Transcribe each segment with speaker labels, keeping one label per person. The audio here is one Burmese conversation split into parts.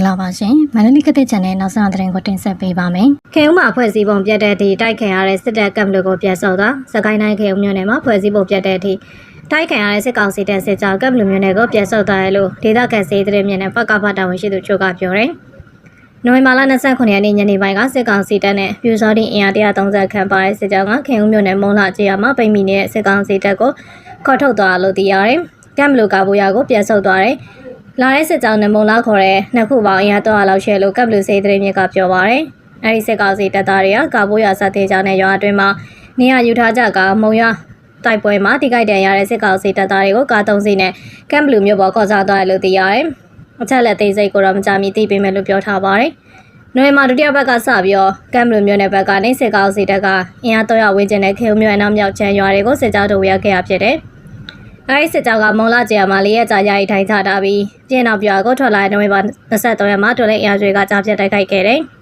Speaker 1: ္ဂလာပါရှင်မန္တလေးကတဲ့ channel နောက်ဆုံးသတင်းကိုတင်ဆက်ပေးပါမယ်
Speaker 2: ခေဦးမှာဖွဲ့စည်းပုံပြတ်တဲ့အထိတိုက်ခံရတဲ့စစ်တပ်ကပ်လူကိုပြတ်ဆောက်တာစကိုင်းတိုင်းခေဦးမြို့နယ်မှာဖွဲ့စည်းပုံပြတ်တဲ့အထိတိုက်ခံရတဲ့စစ်ကောင်စီတပ်စစ်ကြောကပ်လူမြို့နယ်ကိုပြတ်ဆောက်တာရလို့ဒေသခံစေတရမြင့်နဲ့ပကဖတာဝန်ရှိသူချို့ကပြောတယ်။နိုဝင်ဘာလ29ရက်နေ့ညနေပိုင်းကစစ်ကောင်စီတပ်နဲ့ပြူစောတိအင်အား130ခန့်ပါတဲ့စစ်ကြောကခေဦးမြို့နယ်မုံလာကျေးရွာမှာပိတ်မိနေတဲ့စစ်ကောင်စီတပ်ကိုခေါ်ထုတ်သွားလို့သိရတယ်။ကပ်လူကဘူယာကိုပြတ်ဆောက်သွားတယ်။ လာတဲ့စစ်ကြောနဲ့မုံလာခေါ်တဲ့နှစ်ခုပေါင်းအင်အားတော့လောက်ရှဲလို့ကပ်လူစေတရမြင့်ကပြောပါရယ်။အဲဒီစစ်ကောင်စီတပ်သားတွေကကာဘိုးရစတဲ့ကြောင်နဲ့ရွာအတွင်းမှာနေရာယူထားကြကမုံရတိုက်ပွဲမှာတိကြိုက်တန်ရတဲ့စစ်ကောင်စီတပ်သားတွေကိုကာတုံးစီနဲ့ကမ်ဘလူးမြို့ပေါ်ခေါ်ဆောင်သွားတယ်လို့သိရတယ်။အချက်လက်သေးစိတ်ကိုတော့မကြမီသိပေးမယ်လို့ပြောထားပါတယ်။နိုဝင်ဘာဒုတိယဘက်ကစပြီးတော့ကမ်ဘလူးမြို့နယ်ဘက်ကနေစစ်ကောင်စီတပ်ကအင်အားတော့ရဝင်းကျင်တဲ့ခေုံမြို့အနောက်မြောက်ချမ်းရွာတွေကိုစစ်ကြောတို့ဝရခဲ့ရဖြစ်တယ်။ အဲဒီစစ်ကြောကမုံလာကျေမှာလေးရက်ကြာယာယီထိုင်ချထားပြီးပြည်နောက်ပြာကိုထွက်လာတဲ့နိုဝင်ဘာ23ရက်မှာတော်လေးအင်အားတွေကကြားပြတ်တိုက်ခိုက်ခဲ့တယ်။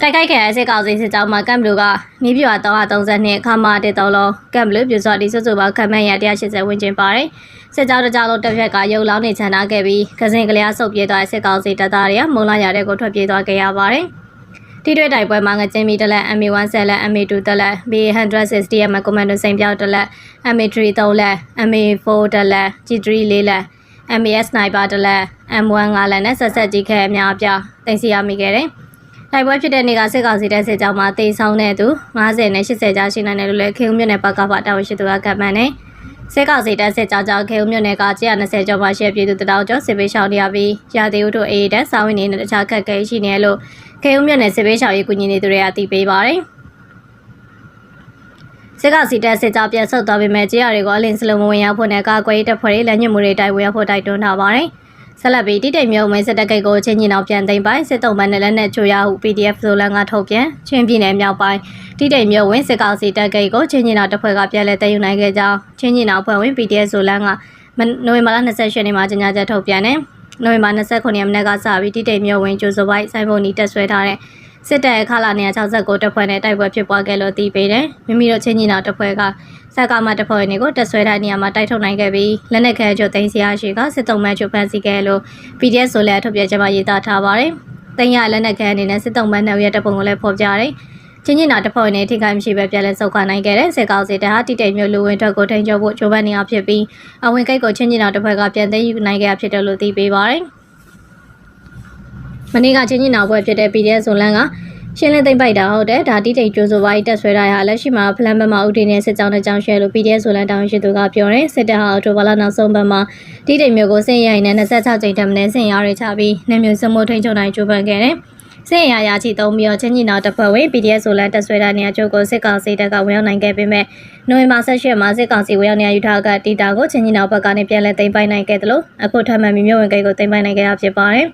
Speaker 2: တိုက်ခိုက်ခဲ့တဲ့စစ်ကောင်စီစစ်ကြောင်းမှာကမ်ဘလူကနေပြွာ332ခါမာတစ်တော်လုံးကမ်ဘလူပြူစော့ဒီစုစုပေါင်းခမန်းရ180ဝန်းကျင်ပါတယ်စစ်ကြောင်းတစ်ကြောင်းလုံးတစ်ဖြက်ကရုပ်လောင်းနေချန်ထားခဲ့ပြီးကစင်ကလေးအဆုပ်ပြေးသွားတဲ့စစ်ကောင်စီတပ်သားတွေကမုံလာရတဲ့ကိုထွက်ပြေးသွားခဲ့ရပါတယ် တိတွေ့တိုက်ပွဲမှာငကျင်းမီတလက် MA1 ဆက်လက် MA2 တလက် B160 ရဲ့မကွန်မန်ဒိုစိန်ပြောက်တလက် MA3 3လက် MA4 တလက် G3 4လက် MAS sniper တလက် M1 5လက်နဲ့ဆက်ဆက်ကြီးခဲအများအပြားတင်စီရမိခဲ့တယ်။တိုက်ပွဲဖြစ်တဲ့နေ့ကစစ်ကောင်စီတပ်စစ်ကြောင်းမှာတေဆောင်တဲ့သူ90နဲ့80ကြားရှိနိုင်တယ်လို့လည်းခေုံမြို့နယ်ပကပတာဝန်ရှိသူကကမှန်တယ်။ စစ်ကောင်စီတပ်စစ်ကြောင်းကြောင့်ခေုံမြို့နယ်က120ကျော်ပါရှယ်ပြည်သူတတောင်ကျော်စစ်ပေးရှောင်းနေရပြီးရာသီဥတုအေးတက်စာဝင်နေတဲ့တခြားခက်ခဲရှိနေလို့ခေုံမြို့နယ်စစ်ပေးရှောင်းရေးကူညီနေသူတွေကသိပေးပါတယ်။စစ်ကောင်စီတပ်စစ်ကြောင်းပြန်ဆုတ်သွားပေမဲ့ကြေးရတွေကိုအလင်းစလုံးမဝင်ရောက်ဖို့နဲ့ကာကွယ်ရေးတပ်ဖွဲ့တွေလက်ညှိုးမှုတွေတိုက်ဝေရဖို့တိုက်တွန်းထားပါတယ်။ ဆက်လက်ပြီးတိတိတ်မြုံမင်းစစ်တပ်ကိတ်ကိုချင်းချင်းအောင်ပြန်သိမ်းပိုင်စစ်တုံးမန်းနဲ့လက်နက်ချိုရဟု PDF ဆိုလန်ကထုတ်ပြန်ချင်းပြည်နယ်မြောက်ပိုင်းတိတိတ်မြုံဝင်စစ်ကောင်စီတပ်ကိတ်ကိုချင်းချင်းအောင်တပ်ဖွဲ့ကပြန်လည်တည်ယူနိုင်ခဲ့ကြောင်းချင်းချင်းအောင်ဖွဲ့ဝင် PDF ဆိုလန်ကနိုဝင်ဘာလ28ရက်နေ့မှာကြေညာချက်ထုတ်ပြန်တယ်။နိုဝင်ဘာ29ရက်နေ့ကစပြီးတိတိတ်မြုံဝင်ကျိုးစုပိုက်စိုင်းဖို့နီတက်ဆွဲထားတဲ့ စစ်တပ်အခလာ169တပ်ဖွဲ့နဲ့တိုက်ပွဲဖြစ်ပွားခဲ့လို့သိပေးတယ်။မိမိတို့ချင်းချင်းအောင်တပ်ဖွဲ့ကစက်ကမတပ်ဖွဲ့တွေကိုတက်ဆွဲတဲ့နေရာမှာတိုက်ထုတ်နိုင်ခဲ့ပြီးလက်နက်ခဲကျုပ်သိမ်းစရာရှိကစစ်တုံးမဲကျုပ်ဖန်စီခဲ့လို့ PDF ဆိုလည်းထုတ်ပြချက်မှာရေးသားထားပါတယ်။တင်ရလက်နက်ခဲအနေနဲ့စစ်တုံးမဲနှုတ်ရတဲ့ပုံကိုလည်းဖော်ပြတယ်။ချင်းချင်းနာတပ်ဖွဲ့နဲ့ထိခိုက်မရှိပဲပြန်လဲစုပ်ခနိုင်ခဲ့တဲ့စစ်ကောင်စီတပ်ဟာတိတိတ်မျိုးလူဝင်ထွက်ကိုထိန်းချုပ်ဖို့ကြိုးပမ်းနေအောင်ဖြစ်ပြီးအဝင်ကိတ်ကိုချင်းချင်းနာတပ်ဖွဲ့ကပြန်သိမ်းယူနိုင်ခဲ့ဖြစ်တယ်လို့သိပေးပါတယ်။ မနေ့ကချင်းချင်းနာပွဲဖြစ်တဲ့ PDF ဇွန်လန်ကရှင်းလင်းသိမ့်ပိုက်တာဟုတ်တယ်ဒါတိတိတ်ကျိုးဆိုပါတက်ဆွဲတာရလက်ရှိမှာဖလန်ဘက်မှာဥတီနဲ့စစ်ကြောင်းတဲ့ကြောင်းရှဲလို့ PDF ဆိုလန်တောင်းရှိသူကပြောတယ်စစ်တပ်ဟာအော်တိုဘာလနောက်ဆုံးဘက်မှာတိတိတ်မျိုးကိုစင်ရိုင်နဲ့26ကြိမ်တမနဲ့စင်ရရချပြီးနေမျိုးစမိုးထိန်ချုံနိုင်ကျိုးပန်းခဲ့တယ်စင်ရရာချီသုံးပြီးတော့ချင်းကြီးနောက်တစ်ဖွဲ့ဝင် PDF ဆိုလန်တက်ဆွဲတာနေရာကျုပ်ကိုစစ်ကောင်စီတပ်ကဝင်ရောက်နိုင်ခဲ့ပေမဲ့နိုဝင်ဘာ18ရက်မှာစစ်ကောင်စီဝင်ရောက်နေရာယူထားကတီတာကိုချင်းကြီးနောက်ဘက်ကနေပြန်လည်သိမ်းပိုက်နိုင်ခဲ့တယ်လို့အခုထပ်မံမြမျိုးဝင်ကိတ်ကိုသိမ်းပိုက်နိုင်ခဲ့တာဖြစ်ပါတယ်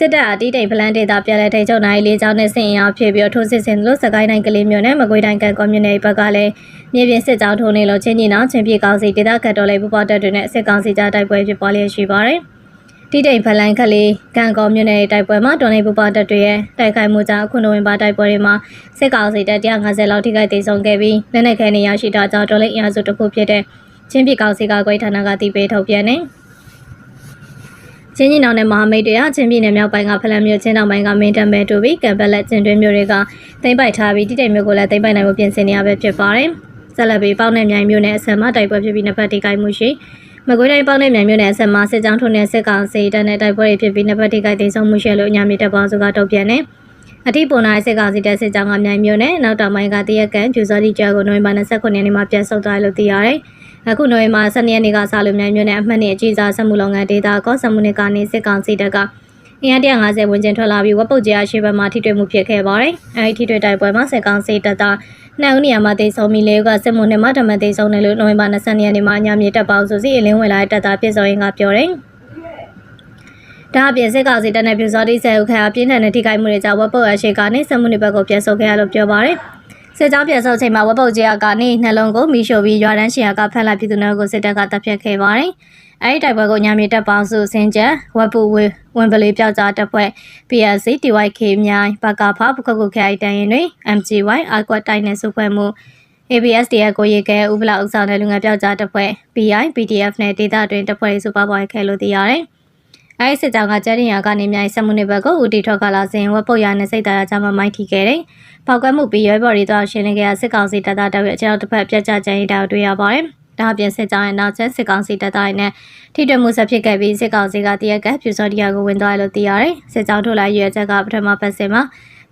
Speaker 2: စစ်တပ်အတီးတိမ်ဖလန်ဒေတာပြန်လည်ထိချုပ်နိုင်လေးချောင်းနဲ့ဆင်ရင်အောင်ဖြစ်ပြီးထိုးစစ်ဆင်လို့စကိုင်းတိုင်းကလေးမျိုးနဲ့မကွေးတိုင်းကန်ကွန်မြူနတီဘက်ကလည်းမြေပြင်စစ်ကြောင်းထိုးနေလို့ချင်းချင်းအောင်ချင်းပြေကောင်းစီဒေတာခတ်တော်လေးပူပေါတက်တွေနဲ့စစ်ကောင်စီကြားတိုက်ပွဲဖြစ်ပွားလျက်ရှိပါတယ်။တီတိမ်ဖလန်ခလေးကန်ကွန်မြူနတီတိုက်ပွဲမှာတော်နေပူပေါတက်တွေရဲ့တိုက်ခိုက်မှုကြောင့်ခုနိုဝင်ဘာတိုက်ပွဲတွေမှာစစ်ကောင်စီတပ်150လောက်ထိခိုက်ဒေဆုံးခဲ့ပြီးလက်နက်ခဲနေရရှိတာကြောင့်တော်လေးအင်အားစုတစ်ခုဖြစ်တဲ့ချင်းပြေကောင်းစီကကွေးဌာနကတီးပေးထုတ်ပြန်နေ။ ချင်းကြီးနောင်နဲ့မဟာမိတ်တွေကချင်းပြည်နယ်မြောက်ပိုင်းကဖလန်မြို့ချင်းတောင်ပိုင်းကမင်းတပ်မဲတူပြီးကံပက်လက်ကျင်တွင်းမြို့တွေကတိမ့်ပိုက်ထားပြီးတိတိမ်မြို့ကိုလည်းတိမ့်ပိုက်နိုင်ဖို့ပြင်ဆင်နေရပဲဖြစ်ပါတယ်။ဆက်လက်ပြီးပေါင်းနဲ့မြိုင်မြို့နယ်အဆန်မတိုက်ပွဲဖြစ်ပြီးနှစ်ဖက်တိကိုက်မှုရှိမကွေးတိုင်းပေါင်းနဲ့မြိုင်မြို့နယ်အဆန်မစစ်ကြောင်းထုံးတဲ့စစ်ကောင်စီတပ်နဲ့တိုက်ပွဲတွေဖြစ်ပြီးနှစ်ဖက်တိကိုက်တင်ဆောင်မှုရှိလို့အညာမြေတပ်ပေါင်းစုကတုံ့ပြန်နေအတိပုံနာစစ်ကောင်စီတပ်စစ်ကြောင်းကမြိုင်မြို့နယ်နောက်တောင်ပိုင်းကတရက်ကန်ကျူစောတိကျော်ကိုနိုဝင်ဘာ29ရက်နေ့မှာပြန်ဆုတ်သွားလို့သိရတယ်။ အခုနိုဝင်ဘာ12ရက်နေ့ကစလို့မြိုင်မြို့နယ်အမှတ်နဲ့အကြီးစားစက်မှုလုပ်ငန်းဒေတာကောစက်မှုနဲ့ကနေစစ်ကောင်စီတပ်ကအင်အား150ဝန်းကျင်ထွက်လာပြီးဝက်ပုတ်ကြားရှိဘက်မှာထိတွေ့မှုဖြစ်ခဲ့ပါတယ်။အဲဒီထိတွေ့တိုက်ပွဲမှာစစ်ကောင်စီတပ်သားနှစ်ဦးနေရာမှာတိတ်ဆုံးပြီးလေးဦးကစစ်မှုနဲ့မှဓမ္မတိတ်ဆုံးတယ်လို့နိုဝင်ဘာ20ရက်နေ့မှာအညာမြေတပ်ပေါင်းစုစီအလင်းဝင်လာတဲ့တပ်သားပြည်စောရင်ကပြောတယ်။ဒါအပြင်စစ်ကောင်စီတပ်နဲ့ပြူစောတိဆဲဥခါပြင်းထန်တဲ့ထိခိုက်မှုတွေကြောင့်ဝက်ပုတ်အရှိကနေစက်မှုတွေဘက်ကိုပြန်ဆုတ်ခဲ့ရလို့ပြောပါတယ်။ စစ်ကြောင်းပြန်ဆုတ်ချိန်မှာဝက်ပုတ်ကြီးအကနေနှလုံးကိုမိရှို့ပြီးရွာတန်းရှင်ကဖက်လိုက်ပြည်သူတွေကိုစစ်တပ်ကတပ်ဖြတ်ခဲ့ပါတယ်။အဲဒီတိုက်ပွဲကိုညမြေတပ်ပေါင်းစုစင်ကြဝက်ပူဝဝင်ပလေးပြောက်ကြားတပ်ဖွဲ့ PLC TYK မြိုင်ပကဖပခုတ်ခုခိုင်တန်ရင်တွေ MGY အကွက်တိုင်းနဲ့စုဖွဲ့မှု ABSDF ကိုရေကဲဥပလာဥဆောင်တဲ့လူငယ်ပြောက်ကြားတပ်ဖွဲ့ PI PDF နဲ့ဒေသတွင်တပ်ဖွဲ့စုပေါင်းပွားခဲ့လို့သိရတယ်။ အဲဒီစစ်ကြောင်းကကျန်းရင်ကနေမြိုင်စက်မှုနေဘက်ကိုဦးတီထွက်ကလာစဉ်ဝက်ပုတ်ရနဲ့စိတ်သားရကြမှာမိုင်းထီခဲ့တယ်။ပောက်ကတ်မှုပြီးရဲဘော်တွေတော့ရှင်းလင်းခဲ့တဲ့စစ်ကောင်စီတပ်သားတောက်ရဲ့အကြောင်းတစ်ဖက်ပြတ်ကျကျန်ရတာကိုတွေ့ရပါတယ်။ဒါအပြင်စစ်ကြောင်းရဲ့နောက်ချက်စစ်ကောင်စီတပ်သားတွေနဲ့ထိတွေ့မှုဆက်ဖြစ်ခဲ့ပြီးစစ်ကောင်စီကတရက်ကပြူစောတရားကိုဝင်သွားတယ်လို့သိရတယ်။စစ်ကြောင်းထုတ်လာရွေချက်ကပထမပတ်စင်မှာ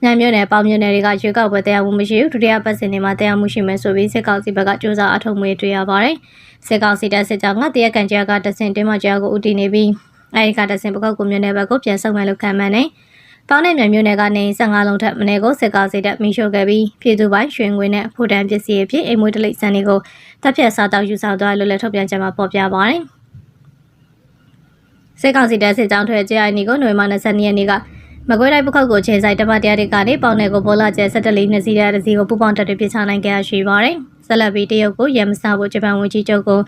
Speaker 2: ညမြို့နယ်ပေါမြို့နယ်တွေကရွေကောက်ပွဲတရားမှုမရှိဘူးဒုတိယပတ်စင်တွေမှာတရားမှုရှိမယ်ဆိုပြီးစစ်ကောင်စီဘက်ကစ조사အထုံးမွေတွေ့ရပါတယ်။စစ်ကောင်စီတပ်စစ်ကြောင်းကတရက်ကန်ကြားကတဆင်တင်းမကြားကိုဦးတည်နေပြီး အဲဒီကတဆင်ပကောက်ကိုမြို့နယ်ဘက်ကိုပြန်ဆုတ်မယ်လို့ခံမှန်းနေ။ပေါင်းတဲ့မြန်မြို့နယ်ကနေ15လုံးထက်မနည်းကိုစစ်ကောင်စီတပ်မိရှို့ခဲ့ပြီးပြည်သူပိုင်းရွှေငွေနဲ့ဖိုတန်ပစ္စည်းအဖြစ်အိမ်မွေးတလိပ်စံတွေကိုတပ်ဖြတ်စားတောက်ယူဆောင်သွားတယ်လို့လည်းထုတ်ပြန်ချက်မှာဖော်ပြပါတယ်။စစ်ကောင်စီတပ်စစ်ကြောင်းထွက်ကြအိုင်နီကိုနိုဝင်ဘာ22ရက်နေ့ကမကွေးတိုင်းပခောက်ကိုခြေဆိုင်တမတရားတွေကနေပေါင်နယ်ကိုပေါ်လာကျဲ17လေးနှစ်စီးတဲ့တစ်စီးကိုပူပေါင်းတက်တွေပြချနိုင်ခဲ့ရရှိပါတယ်။ ဆက်လက်ပြီးတရုတ်ကိုရမစဖို့ဂျပန်ဝန်ကြီးချုပ်ကို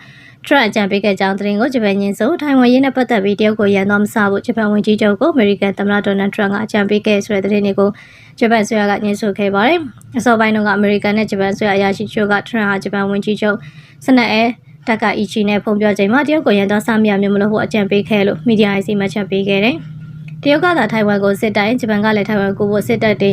Speaker 2: ထရန့်အကြံပေးခဲ့ကြောင်းသတင်းကိုဂျပန်ညင်းဆိုထိုင်ဝမ်ရေးနဲ့ပတ်သက်ပြီးတရုတ်ကိုရန်သွားမစဖို့ဂျပန်ဝန်ကြီးချုပ်ကိုအမေရိကန်သမ္မတဒေါ်နယ်ထရန့်ကအကြံပေးခဲ့ဆိုတဲ့သတင်းတွေကိုဂျပန်ဆွေရကညင်းဆိုခဲ့ပါတယ်။အစောပိုင်းတုန်းကအမေရိကန်နဲ့ဂျပန်ဆွေရအရာရှိချုပ်ကထရန့်ဟာဂျပန်ဝန်ကြီးချုပ်စနက်အဲတက်ကအီချီနဲ့ဖုန်ပြောချိန်မှာတရုတ်ကိုရန်သွားစမရမျိုးမလို့ဟိုအကြံပေးခဲ့လို့မီဒီယာအစီမချက်ပေးခဲ့တယ်။တရုတ်ကသာထိုင်ဝမ်ကိုစစ်တိုင်းဂျပန်ကလည်းထိုင်ဝမ်ကိုဖို့စစ်တပ်တွေ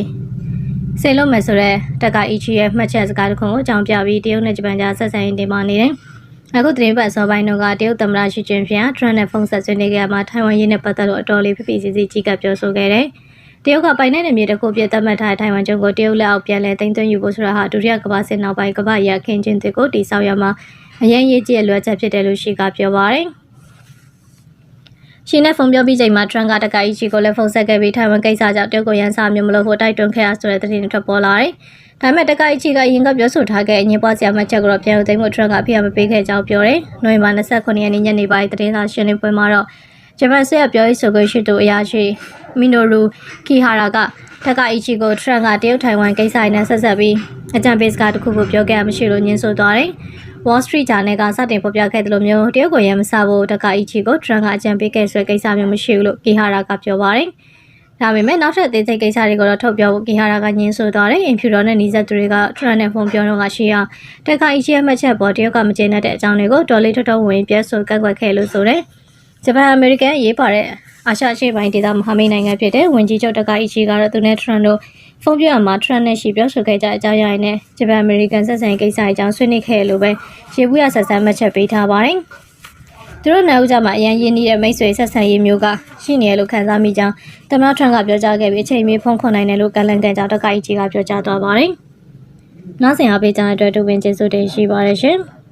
Speaker 2: ဆေလို့မယ်ဆိုတော့တက်က EG ရဲ့မှတ်ချက်စကားတစ်ခုကိုအကြောင်းပြပြီးတရုတ်နဲ့ဂျပန်ကြားဆက်ဆံရေးတင်ပါနေတယ်။အခုသတင်းပတ်စောပိုင်းတော့ကတရုတ်သမ္မတရှီကျင်းဖျန်ထရန့်နဲ့ဖုန်းဆက်ဆွေးနွေးခဲ့မှာထိုင်ဝမ်ရေးနဲ့ပတ်သက်လို့အတော်လေးဖိဖိစီစီကြီးကပ်ပြောဆိုခဲ့တယ်။တရုတ်ကပိုင်တဲ့နေမြေတစ်ခုပြတ်သတ်မှတ်ထားတဲ့ထိုင်ဝမ်ကျွန်းကိုတရုတ်လက်အောက်ပြန်လည်သိမ်းသွင်းယူဖို့ဆိုတာဟာဒုတိယကမ္ဘာစစ်နောက်ပိုင်းကမ္ဘာရခင်ချင်းတွေကိုတိစောက်ရမှာအရင်ရေးကြည့်လွှဲချက်ဖြစ်တယ်လို့ရှီကပြောပါတယ်။ ရှင်နဲ့ဖုန်းပြောပြီးချိန်မှာထရန်ကတကကြီးချီကိုလည်းဖုန်းဆက်ခဲ့ပြီးထိုင်ဝမ်ကိစ္စကြောင့်တရုတ်ကိုရန်စာမျိုးမလို့ဖို့တိုက်တွန်းခဲ့ရဆိုတဲ့သတင်းတွေထွက်ပေါ်လာတယ်။ဒါပေမဲ့တကကြီးချီကအရင်ကပြောဆိုထားခဲ့အငင်းပွားစရာမှချက်ကတော့ပြန်ဦးသိမ်းဖို့ထရန်ကဖိအားမပေးခဲ့ကြောင်းပြောတယ်။နိုဝင်ဘာ29ရက်နေ့ညနေပိုင်းသတင်းစာရှင်းလင်းပွဲမှာတော့ဂျပန်စစ်ရပြောရေးဆိုခွင့်ရှိသူအရာရှိမီနိုရူကီဟာရာကတကကြီးချီကိုထရန်ကတရုတ်ထိုင်ဝမ်ကိစ္စနဲ့ဆက်ဆက်ပြီးအကြံပေးစကားတစ်ခုကိုပြောခဲ့ရမရှိလို့ညှင်းဆိုသွားတယ်။ Wall Street Journal ကစတင်ဖော်ပြခဲ့တယ်လို့မျိုးတရုတ်ကိုရမ်းမစဖို့တကအီချီကိုထရန်ကအကြံပေးခဲ့ဆွဲကိစ္စမျိုးမရှိဘူးလို့ကီဟာရာကပြောပါတယ်။ဒါပေမဲ့နောက်ထပ်သေးစိတ်ကိစ္စတွေကိုတော့ထုတ်ပြောဖို့ကီဟာရာကညင်းဆိုသွားတယ်။အင်ဖြူတော်နဲ့နီးစပ်သူတွေကထရန်နဲ့ဖုန်းပြောတော့ကရှိအောင်တကအီချီရဲ့မှတ်ချက်ပေါ်တရုတ်ကမကျေနပ်တဲ့အကြောင်းတွေကိုတော်လေးထွတ်ထွတ်ဝင်ပြဲဆိုကန့်ကွက်ခဲ့လို့ဆိုတယ်။ဂျပန်အမေရိကန်ရေးပါတဲ့အာရှအရှေ့ပိုင်းဒေသမဟာမိတ်နိုင်ငံဖြစ်တဲ့ဝင်ကြီးချုပ်တကအီချီကတော့သူနဲ့ထရန်တို့ ဖုန်းပြောမှာထရန်နဲ့ရှိပြောဆိုခဲ့ကြအကြောင်းအရာတွေနဲ့ဂျပန်အမေရိကန်ဆက်ဆံရေးကိစ္စအကြောင်းဆွေးနွေးခဲ့လို့ပဲရေဘူးရဆက်ဆံမှတ်ချက်ပေးထားပါတယ်။သူတို့နောက်ဦးကြမှာအရန်ရင်းနှီးတဲ့မိတ်ဆွေဆက်ဆံရေးမျိုးကရှိနေရလို့ခန်းစားမိကြောင်းသမ္မတထရန်ကပြောကြားခဲ့ပြီးအချိန်မီဖုန်းခွန်နိုင်တယ်လို့ကလန်ကန်ကြောင့်တကကြီးကြီးကပြောကြားသွားပါတယ်။နောက်ဆင်အားပေးကြတဲ့အတွက်ဒုပင်ကျေးဇူးတင်ရှိပါတယ်ရှင်။